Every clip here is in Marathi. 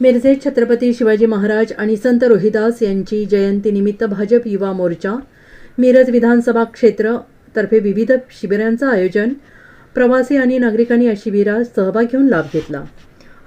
मिरजेत छत्रपती शिवाजी महाराज आणि संत रोहिदास यांची जयंतीनिमित्त भाजप युवा मोर्चा मिरज विधानसभा क्षेत्र तर्फे विविध शिबिरांचं आयोजन प्रवासी आणि नागरिकांनी या शिबिरात सहभाग घेऊन लाभ घेतला.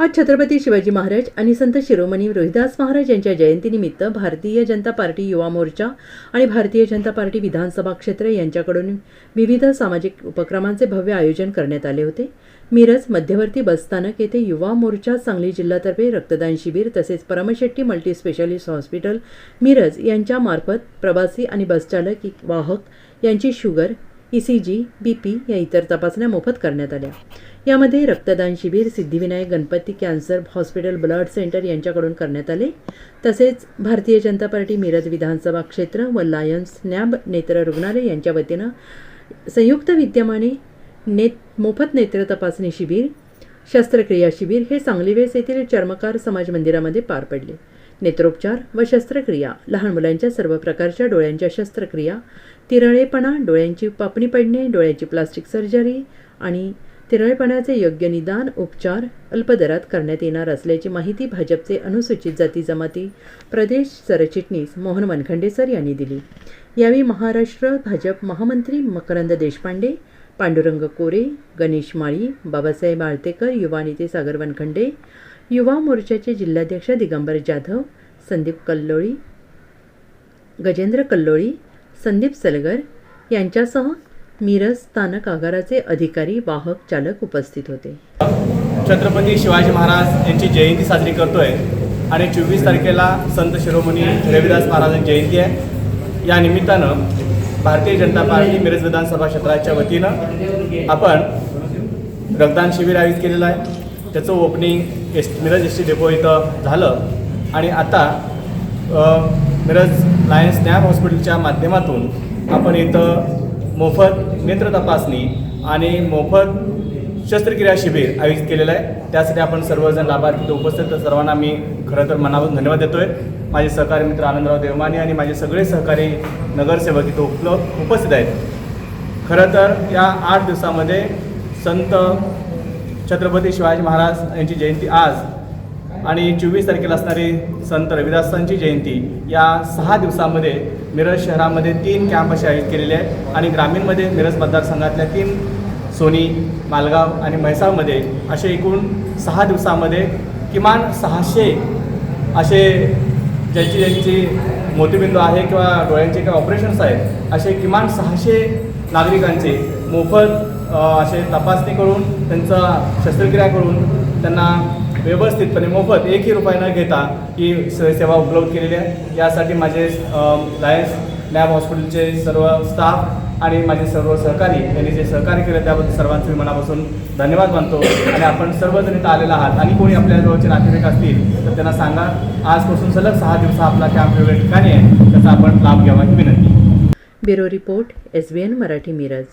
आज छत्रपती शिवाजी महाराज आणि संत शिरोमणी रोहिदास महाराज यांच्या जयंतीनिमित्त भारतीय जनता पार्टी युवा मोर्चा आणि भारतीय जनता पार्टी विधानसभा क्षेत्र यांच्याकडून विविध सामाजिक उपक्रमांचे भव्य आयोजन करण्यात आले होते. मिरज मध्यवर्ती बसस्थानक येथे युवा मोर्चा सांगली जिल्हातर्फे रक्तदान शिबिर तसेच परमशेट्टी मल्टीस्पेशालिस्ट हॉस्पिटल मिरज यांच्यामार्फत प्रवासी आणि बसचालक वाहक यांची sugar E C G B P या इतर तपासण्या मोफत करण्यात आल्या. यामध्ये रक्तदान शिबिर Siddhivinayak Ganpati cancer hospital blood centre यांच्याकडून करण्यात आले. तसेच भारतीय जनता पार्टी मिरज विधानसभा क्षेत्र व लायन्स नॅब नेत्र रुग्णालय यांच्या वतीनं संयुक्त विद्यमाने नेत मोफत नेत्र तपासणी शिबिर शस्त्रक्रिया शिबिर हे सांगलीवेस येथील चर्मकार समाज मंदिरामध्ये पार पडले. नेत्रोपचार व शस्त्रक्रिया. लहान मुलांच्या सर्व प्रकारच्या डोळ्यांच्या शस्त्रक्रिया. तिरळेपणा डोळ्यांची पापणी पडणे डोळ्यांची प्लास्टिक सर्जरी आणि तिरळेपणाचे योग्य निदान उपचार अल्पदरात करण्यात येणार असल्याची माहिती भाजपचे अनुसूचित जाती जमाती प्रदेश सरचिटणीस मोहन मनखंडे सर यांनी दिली. यावेळी महाराष्ट्र भाजप महामंत्री मकरंद देशपांडे पांडुरंग कोरे गणेश माळी बाबासाहेब आळतेकर युवा नेते सागर वनखंडे युवा मोर्चाचे जिल्हाध्यक्ष दिगंबर जाधव संदीप कल्लोळी गजेंद्र कल्लोळी संदीप सलगर यांच्यासह मिरज स्थानक आगाराचे अधिकारी वाहक चालक उपस्थित होते. छत्रपती शिवाजी महाराज यांची जयंती साजरी करतोय आणि चोवीस तारखेला संत शिरोमणी रविदास महाराजांची जयंती आहे. या निमित्तानं भारतीय जनता पार्टी मिरज विधानसभा क्षेत्राच्या वतीनं आपण रक्तदान शिबिर आयोजित केलेलं आहे. त्याचं opening S Miraj S T depot इथं झालं. आणि आता मिरज लायन्स नॅब हॉस्पिटलच्या माध्यमातून आपण इथं मोफत नेत्र तपासणी आणि मोफत शस्त्रक्रिया शिबिर आयोजित केलेलं आहे. त्यासाठी आपण सर्वजण लाभार्थी उपस्थित तर सर्वांना मी खरं तर मनापासून धन्यवाद देतोय. माझे सहकारी मित्र आनंदराव देवमाने आणि माझे सगळे सहकारी नगरसेवक इथं उपलब्ध उपस्थित आहेत. खरं तर या आठ दिवसामध्ये संत छत्रपती शिवाजी महाराज यांची जयंती आज आणि चोवीस तारखेला असणारी संत रविदासांची जयंती या सहा दिवसामध्ये मिरज शहरामध्ये तीन कॅम्प असे आयोजित केलेले आहेत आणि ग्रामीणमध्ये मिरज मतदारसंघातल्या तीन सोनी मालगाव आणि म्हैसाळमध्ये असे एकूण सहा दिवसामध्ये किमान सहाशे असे ज्यांची ज्यांची मोतीबिंदू आहे किंवा डोळ्यांचे काही ऑपरेशन्स आहेत असे किमान सहाशे नागरिकांचे मोफत असे तपासणी करून त्यांचा शस्त्रक्रिया करून त्यांना व्यवस्थितपणे मोफत एकही रुपये न घेता ही स- सेवा उपलब्ध केलेली आहे. यासाठी माझे लायन्स लॅब हॉस्पिटलचे सर्व स्टाफ आणि माझे सर्व सहकारी यांनी जे सहकार्य केलं त्याबद्दल सर्वांचे मी मनापासून धन्यवाद मानतो. आणि आपण सर्वजण इथं आलेला आहात आणि कोणी आपल्या जवळचे नातेवाईक असतील तर त्यांना सांगा. आजपासून सलग सहा दिवस आपला कॅम्प वेगवेगळ्या ठिकाणी आहे. त्याचा आपण लाभ घ्यावा ही विनंती. Bureau report S B N Marathi Miraj.